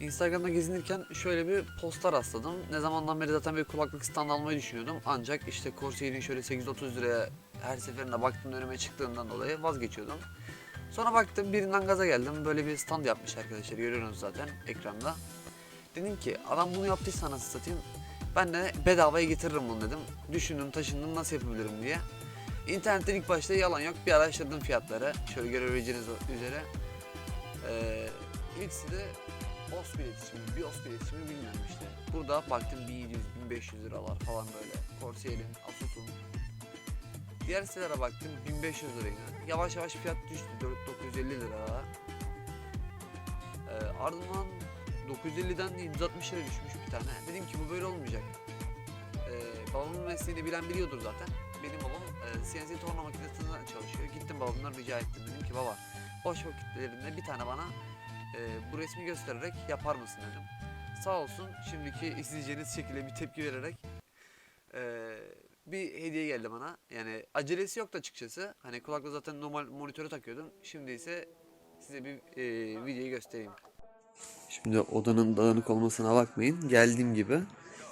Instagram'da gezinirken şöyle bir posta rastladım. Ne zamandan beri zaten bir kulaklık stand almayı düşünüyordum. Ancak işte Corsair'in şöyle 830 liraya her seferinde baktığımda önüme çıktığından dolayı vazgeçiyordum. Sonra baktım birinden gaza geldim. Böyle bir stand yapmış arkadaşlar görüyorsunuz zaten ekranda. Dedim ki adam bunu yaptıysa nasıl satayım. Ben de bedavaya getiririm bunu dedim. Düşündüm taşındım nasıl yapabilirim diye. İnternetten ilk başta yalan yok bir araştırdım fiyatları. Şöyle görebileceğiniz üzere. Ee, ilkisi de OSP iletişimi, bir OSP iletişimi bilmiyorum işte. Burada baktım 1700-1500 liralar falan böyle. Corsair'in, Asus'un. Diğer sitelere baktım 1500 liraya. Yavaş yavaş fiyat düştü 4950 lira. Ee, ardından 950'den 760 lira düşmüş bir tane. Dedim ki bu böyle olmayacak. Ee, babamın mesleğini bilen biliyordur zaten. Benim babam e, CNC torna makinesinde çalışıyor. Gittim babamdan rica ettim. Dedim ki baba boş vakitlerinde bir tane bana e, bu resmi göstererek yapar mısın dedim. Sağ olsun şimdiki izleyeceğiniz şekilde bir tepki vererek e, bir hediye geldi bana. Yani acelesi yoktu açıkçası. Hani kulakla zaten normal monitörü takıyordum. Şimdi ise size bir e, videoyu göstereyim. Şimdi odanın dağınık olmasına bakmayın. Geldiğim gibi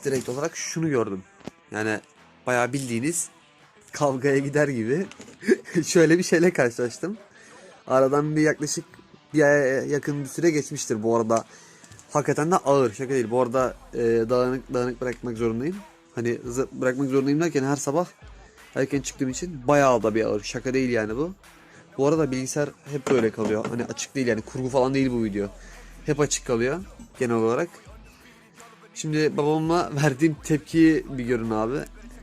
direkt olarak şunu gördüm. Yani bayağı bildiğiniz kavgaya gider gibi şöyle bir şeyle karşılaştım. Aradan bir yaklaşık yakın bir süre geçmiştir bu arada. Hakikaten de ağır şaka değil. Bu arada e, dağınık dağınık bırakmak zorundayım. Hani bırakmak zorundayım derken her sabah erken çıktığım için bayağı da bir ağır. Şaka değil yani bu. Bu arada bilgisayar hep böyle kalıyor. Hani açık değil yani kurgu falan değil bu video. Hep açık kalıyor genel olarak. Şimdi babama verdiğim tepkiyi bir görün abi.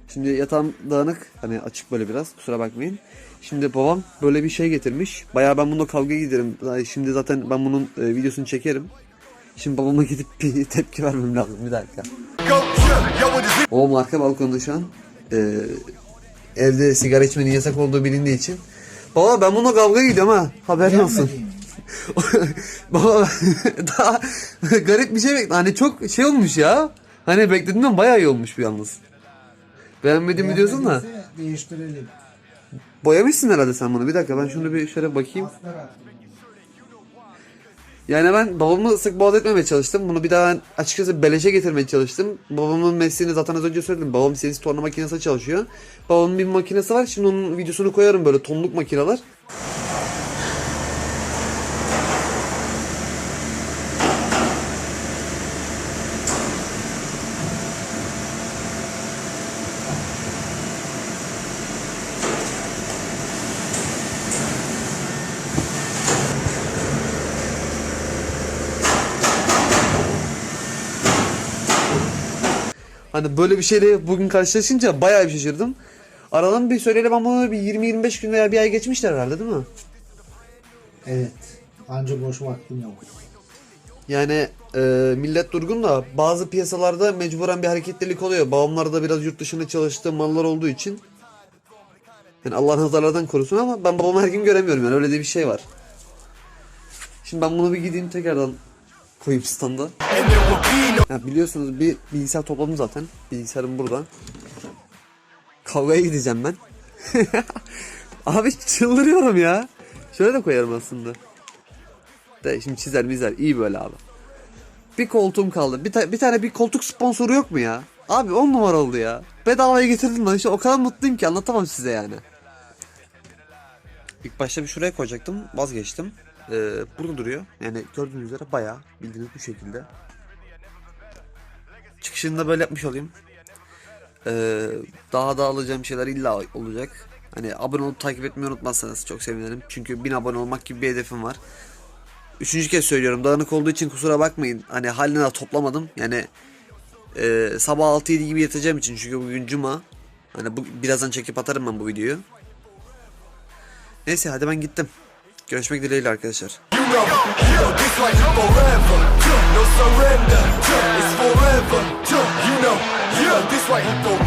Şimdi yatağım dağınık hani açık böyle biraz kusura bakmayın. Şimdi babam böyle bir şey getirmiş. Bayağı ben bununla kavga giderim. Şimdi zaten ben bunun e, videosunu çekerim. Şimdi babama gidip bir tepki vermem lazım bir dakika. Babam arka balkonda şu an. E, evde sigara içmenin yasak olduğu bilindiği için. Baba ben bununla kavga gidiyorum ha. Haberin olsun. Baba daha garip bir şey bekle. Hani çok şey olmuş ya. Hani beklediğimden bayağı iyi olmuş bir yalnız. Beğenmedim mi diyorsun da. Değiştirelim. Boyamışsın herhalde sen bunu. Bir dakika ben şunu bir şöyle bakayım. Yani ben babamı sık boğaz etmemeye çalıştım. Bunu bir daha ben açıkçası beleşe getirmeye çalıştım. Babamın mesleğini zaten az önce söyledim. Babam CNC torna makinesi çalışıyor. Babamın bir makinesi var. Şimdi onun videosunu koyarım böyle tonluk makineler. Hani böyle bir şeyle bugün karşılaşınca bayağı bir şaşırdım. Aradan bir söyleyelim bunu bir 20-25 gün veya bir ay geçmişler herhalde değil mi? Evet. Anca boş vaktim yok. Yani e, millet durgun da bazı piyasalarda mecburen bir hareketlilik oluyor. Babamlar da biraz yurt dışında çalıştığı mallar olduğu için. Yani Allah nazarlardan korusun ama ben babamı her gün göremiyorum yani öyle de bir şey var. Şimdi ben bunu bir gideyim tekrardan koyayım standa. Ya biliyorsunuz bir bilgisayar topladım zaten. Bilgisayarım burada. Kavgaya gideceğim ben. Abi çıldırıyorum ya. Şöyle de koyarım aslında. De şimdi çizer mizer iyi böyle abi. Bir koltuğum kaldı. Bir, ta- bir tane bir koltuk sponsoru yok mu ya? Abi on numara oldu ya. Bedavaya getirdim lan işte o kadar mutluyum ki anlatamam size yani. İlk başta bir şuraya koyacaktım vazgeçtim. Ee, burada duruyor. Yani gördüğünüz üzere bayağı bildiğiniz bu şekilde. Çıkışını da böyle yapmış olayım. Ee, daha da alacağım şeyler illa olacak. Hani abone olup takip etmeyi unutmazsanız çok sevinirim. Çünkü 1000 abone olmak gibi bir hedefim var. Üçüncü kez söylüyorum. Dağınık olduğu için kusura bakmayın. Hani haline de toplamadım. Yani e, sabah 6-7 gibi yatacağım için. Çünkü bugün cuma. Hani bu, birazdan çekip atarım ben bu videoyu. Neyse hadi ben gittim. Görüşmek dileğiyle arkadaşlar. You know,